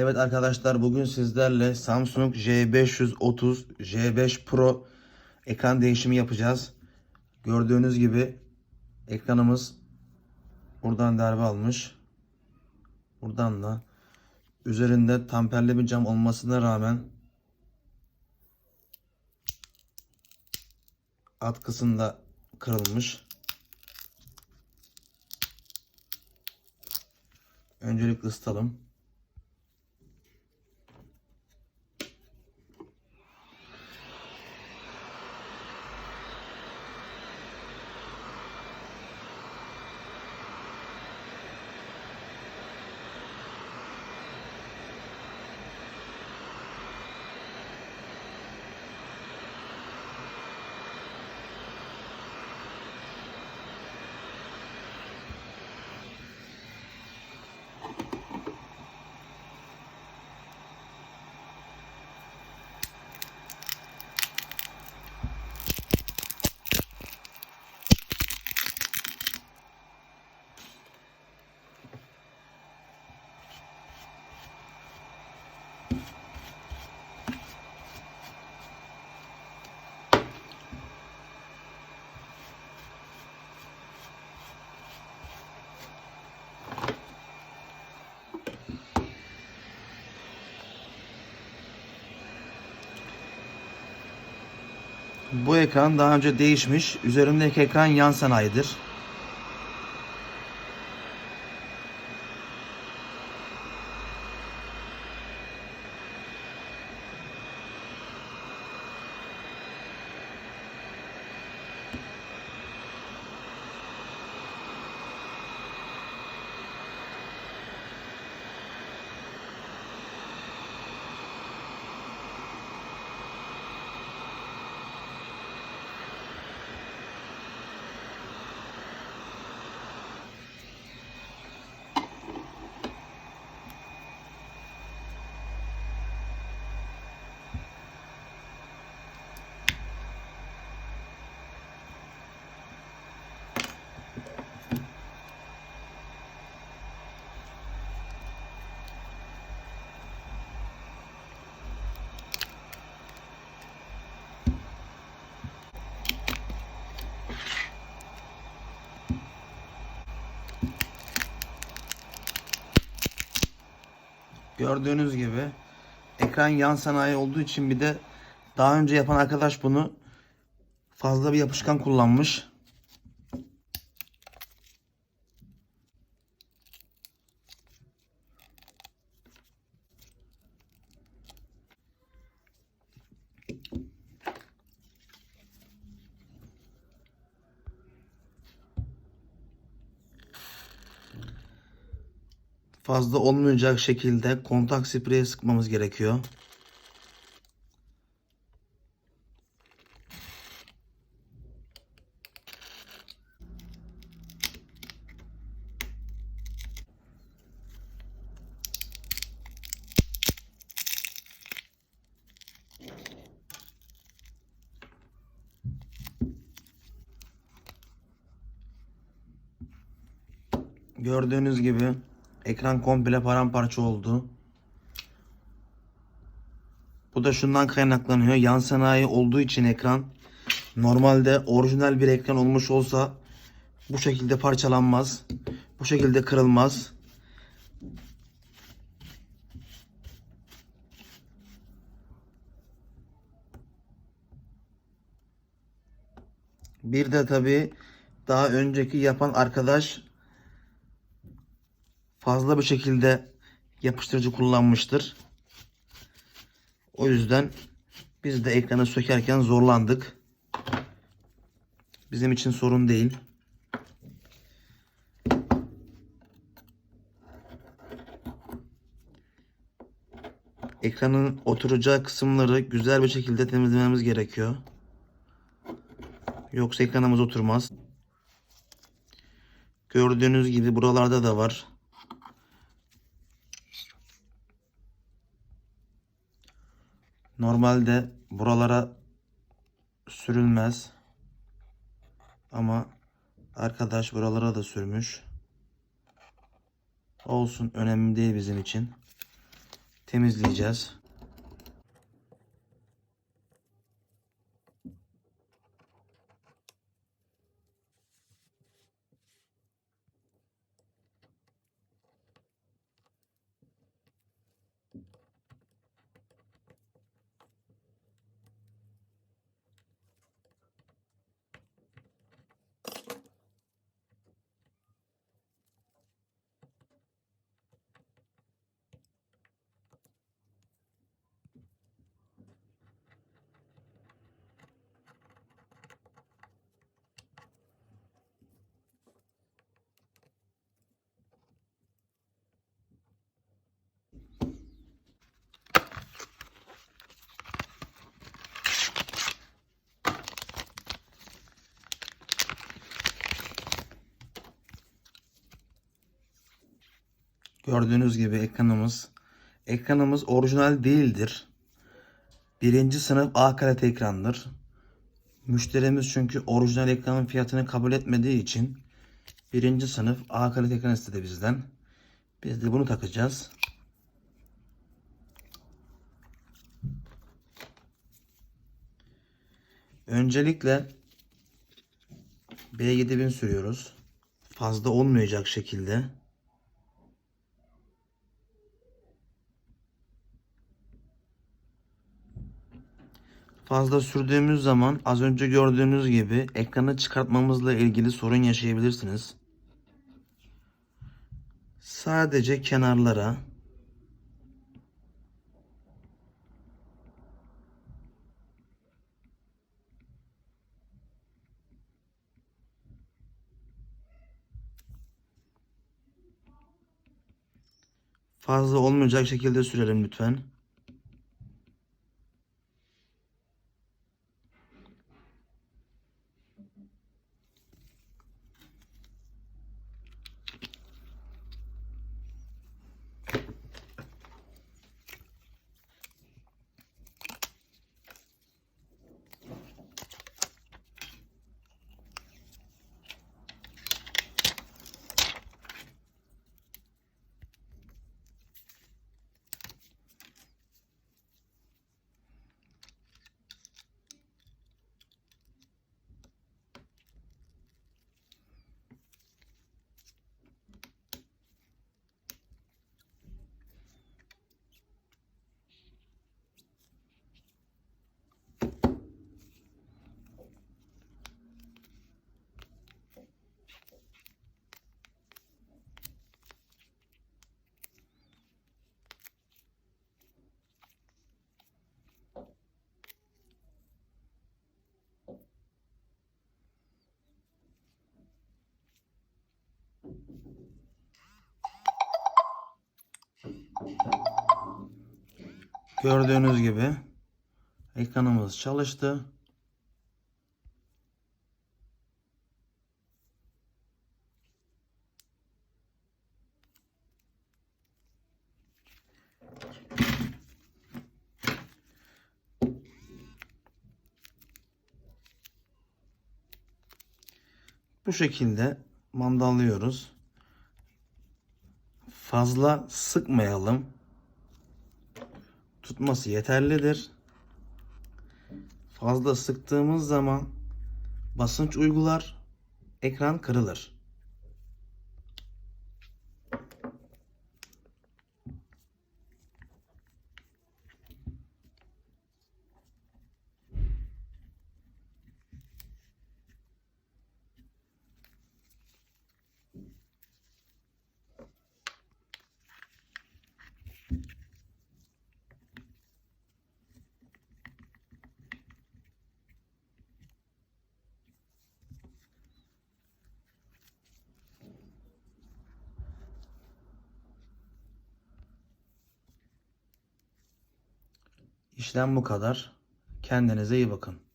Evet arkadaşlar bugün sizlerle Samsung J530 J5 Pro ekran değişimi yapacağız. Gördüğünüz gibi ekranımız buradan darbe almış. Buradan da üzerinde tamperli bir cam olmasına rağmen alt kısımda kırılmış. Öncelikle ısıtalım. Bu ekran daha önce değişmiş. Üzerindeki ekran yan sanayidir. Gördüğünüz gibi ekran yan sanayi olduğu için bir de daha önce yapan arkadaş bunu fazla bir yapışkan kullanmış. Fazla olmayacak şekilde kontak spreyi sıkmamız gerekiyor. Gördüğünüz gibi ekran komple paramparça oldu. Bu da şundan kaynaklanıyor. Yan sanayi olduğu için ekran normalde orijinal bir ekran olmuş olsa bu şekilde parçalanmaz. Bu şekilde kırılmaz. Bir de tabii daha önceki yapan arkadaş fazla bir şekilde yapıştırıcı kullanmıştır. O yüzden biz de ekranı sökerken zorlandık. Bizim için sorun değil. Ekranın oturacağı kısımları güzel bir şekilde temizlememiz gerekiyor. Yoksa ekranımız oturmaz. Gördüğünüz gibi buralarda da var. Normalde buralara sürülmez. Ama arkadaş buralara da sürmüş. Olsun önemli değil bizim için. temizleyeceğiz. Gördüğünüz gibi ekranımız ekranımız orijinal değildir. Birinci sınıf A kalite ekrandır. Müşterimiz çünkü orijinal ekranın fiyatını kabul etmediği için birinci sınıf A kalite ekran istedi bizden. Biz de bunu takacağız. Öncelikle B7000 sürüyoruz. Fazla olmayacak şekilde. Fazla sürdüğümüz zaman az önce gördüğünüz gibi ekranı çıkartmamızla ilgili sorun yaşayabilirsiniz. Sadece kenarlara fazla olmayacak şekilde sürelim lütfen. Gördüğünüz gibi ekranımız çalıştı. Bu şekilde mandallıyoruz. Fazla sıkmayalım. Tutması yeterlidir. Fazla sıktığımız zaman basınç uygular, ekran kırılır. İşlem bu kadar. Kendinize iyi bakın.